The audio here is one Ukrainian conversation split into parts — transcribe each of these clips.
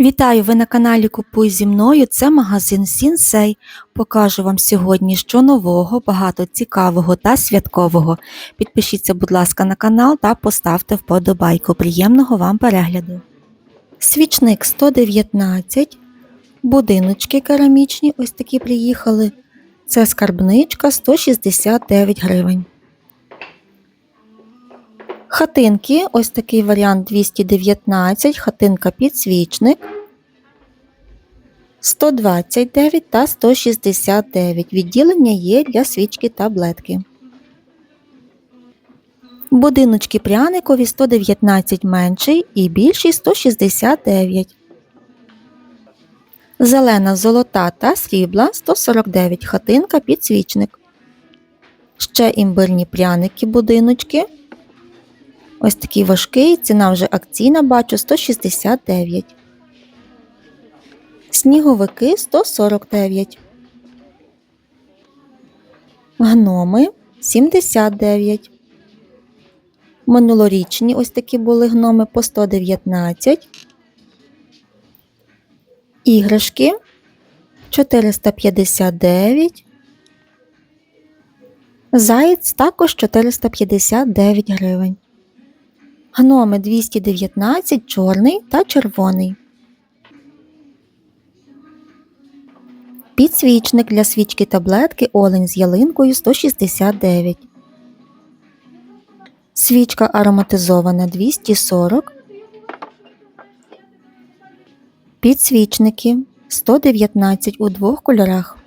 Вітаю! Ви на каналі Купуй зі мною. Це магазин Сінсей. Покажу вам сьогодні що нового, багато цікавого та святкового. Підпишіться, будь ласка, на канал та поставте вподобайку. Приємного вам перегляду. Свічник 119, будиночки керамічні, ось такі приїхали. Це скарбничка 169 гривень. Хатинки, ось такий варіант 219, хатинка підсвічник 129 та 169. Відділення є для свічки таблетки. Будиночки пряникові 119 менший і більший 169. Зелена золота та срібла 149 хатинка підсвічник. Ще імбирні пряники будиночки. Ось такий важкий, ціна вже акційна, бачу 169. Сніговики 149. Гноми 79. Минулорічні ось такі були гноми по 119. Іграшки 459. Заєць також 459 гривень. Гноми 219, чорний та червоний. Підсвічник для свічки таблетки олень з ялинкою 169. Свічка ароматизована 240. Підсвічники 119 у двох кольорах.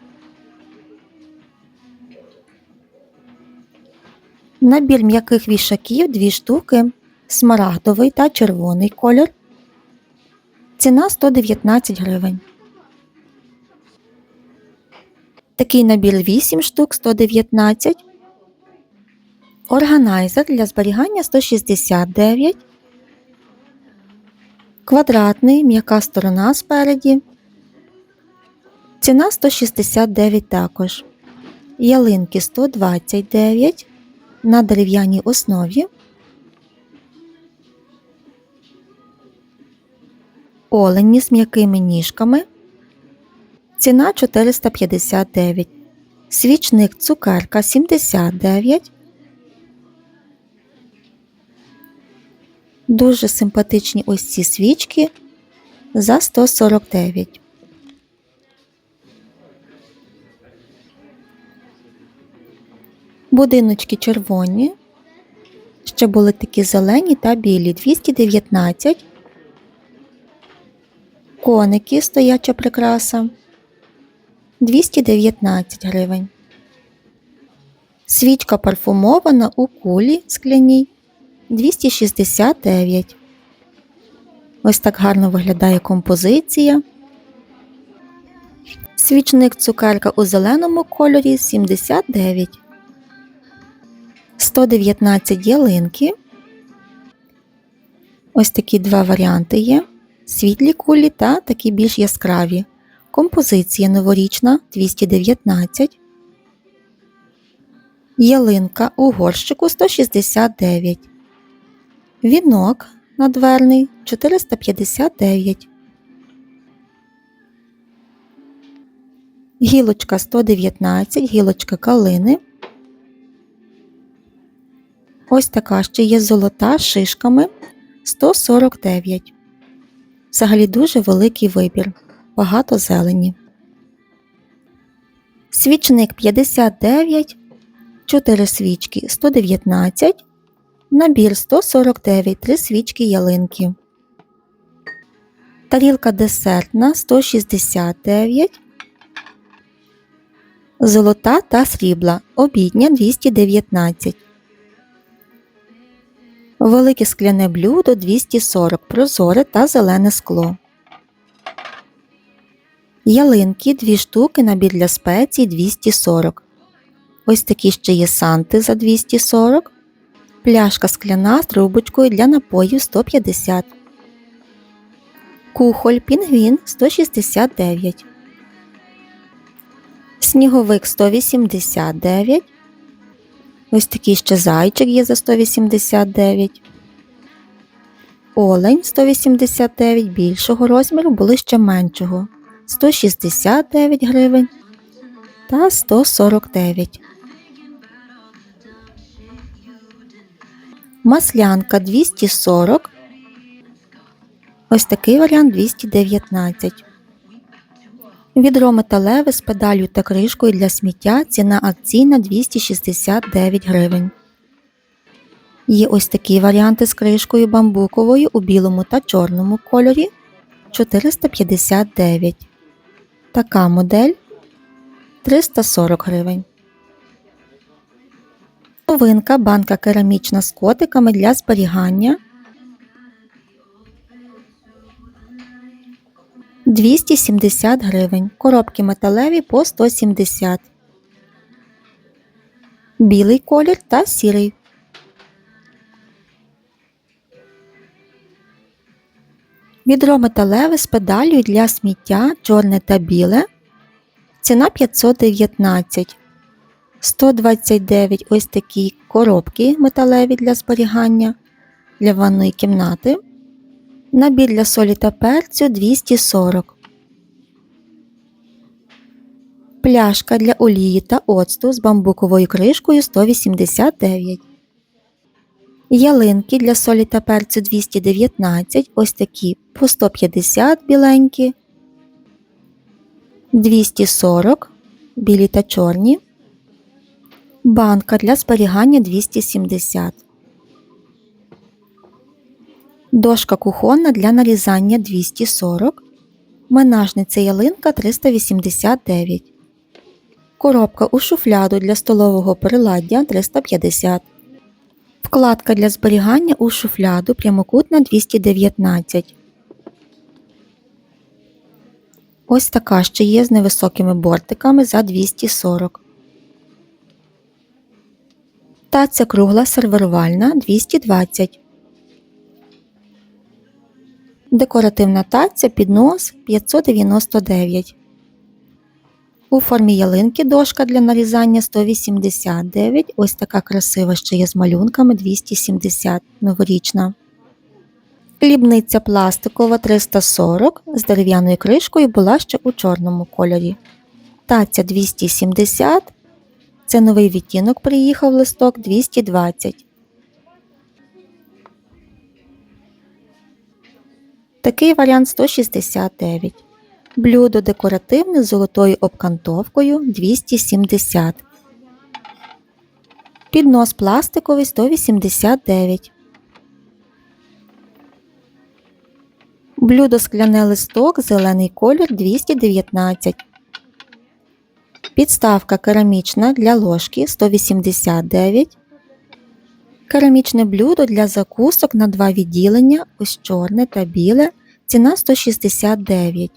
Набір м'яких вішаків 2 штуки смарагдовий та червоний колір. Ціна 119 гривень. Такий набір 8 штук 119. Органайзер для зберігання 169. Квадратний, м'яка сторона спереді. Ціна 169 також. Ялинки 129 на дерев'яній основі. Олені з м'якими ніжками. Ціна 459. Свічник цукерка 79. Дуже симпатичні ось ці свічки за 149. Будиночки червоні. Ще були такі зелені та білі 219. Коники стояча прикраса 219 гривень. Свічка парфумована у кулі скляній 269. Ось так гарно виглядає композиція. Свічник цукерка у зеленому кольорі 79. 119 ялинки. Ось такі два варіанти є світлі кулі та такі більш яскраві. Композиція новорічна 219. Ялинка у горщику 169. Вінок надверний 459. Гілочка 119, гілочка калини. Ось така ще є золота з шишками 149. Взагалі дуже великий вибір, багато зелені. Свічник 59, 4 свічки 119, набір 149, 3 свічки ялинки. Тарілка десертна 169, золота та срібла, обідня 219. Велике скляне блюдо 240, прозоре та зелене скло. Ялинки 2 штуки, набір для спецій 240. Ось такі ще є санти за 240. Пляшка скляна з трубочкою для напоїв 150. Кухоль пінгвін 169. Сніговик 189. Ось такий ще зайчик є за 189. Олень 189 більшого розміру були ще меншого 169 гривень та 149. Маслянка 240. Ось такий варіант 219. Відро металеве з педалью та кришкою для сміття ціна акційна 269 гривень. Є ось такі варіанти з кришкою бамбуковою у білому та чорному кольорі 459. Така модель 340 гривень. Новинка банка керамічна з котиками для зберігання 270 гривень. Коробки металеві по 170. Білий колір та сірий. Відро металеве з педалью для сміття чорне та біле. Ціна 519. 129 ось такі коробки металеві для зберігання для ванної кімнати. Набір для солі та перцю 240. Пляшка для олії та оцту з бамбуковою кришкою 189. Ялинки для солі та перцю 219. Ось такі по 150 біленькі. 240 білі та чорні. Банка для зберігання 270. Дошка кухонна для нарізання 240. Менажниця ялинка 389. Коробка у шуфляду для столового приладдя 350. Вкладка для зберігання у шуфляду прямокутна 219. Ось така ще є з невисокими бортиками за 240. Таця кругла сервірувальна 220. Декоративна таця піднос 599. У формі ялинки дошка для нарізання 189. Ось така красива ще є з малюнками 270 новорічна. Хлібниця пластикова 340 з дерев'яною кришкою була ще у чорному кольорі. Таця 270. Це новий відтінок приїхав листок 220. Такий варіант 169. Блюдо декоративне з золотою обкантовкою 270. Піднос пластиковий 189. Блюдо скляне листок зелений колір 219. Підставка керамічна для ложки 189. Керамічне блюдо для закусок на два відділення, ось чорне та біле, ціна 169.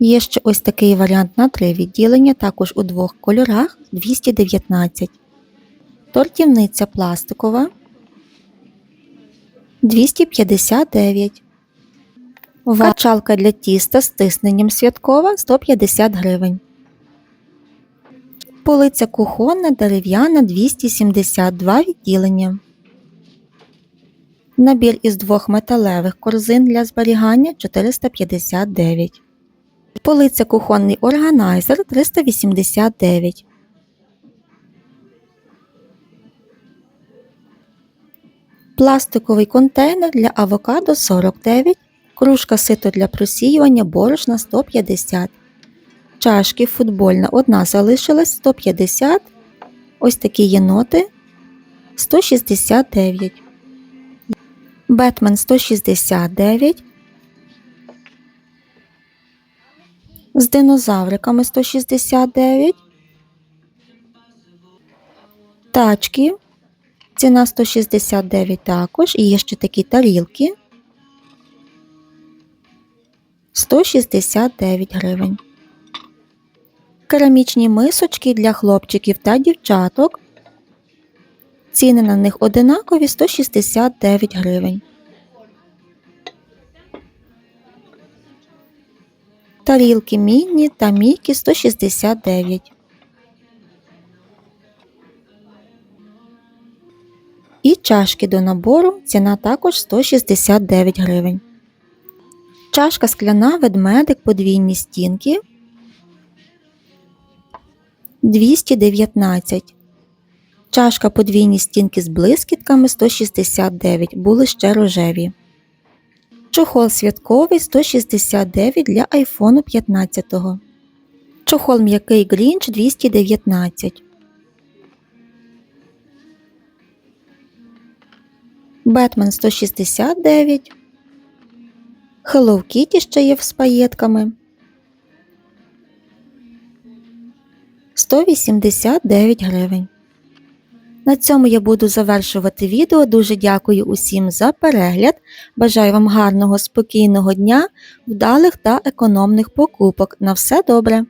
Є ще ось такий варіант на три відділення, також у двох кольорах 219. Тортівниця пластикова 259. Качалка для тіста з тисненням святкова 150 гривень. Полиця кухонна дерев'яна 272 відділення. Набір із двох металевих корзин для зберігання 459. Полиця кухонний органайзер 389. Пластиковий контейнер для авокадо 49. Кружка сито для просіювання борошна 150. Чашки футбольна одна залишилась 150. Ось такі єноти 169. Бетмен 169. З динозавриками 169. Тачки. Ціна 169 також. І є ще такі тарілки. 169 гривень. Керамічні мисочки для хлопчиків та дівчаток. Ціни на них одинакові 169 гривень. Тарілки міні та мікі 169. І чашки до набору ціна також 169 гривень. Чашка скляна ведмедик подвійні стінки 219. Чашка подвійні стінки з блискітками 169, були ще рожеві. Чохол святковий 169 для iPhone 15. Чохол м'який Grinch 219. Бетмен 169. Hello Kitty ще є з паєтками. 189 гривень. На цьому я буду завершувати відео. Дуже дякую усім за перегляд. Бажаю вам гарного, спокійного дня, вдалих та економних покупок. На все добре!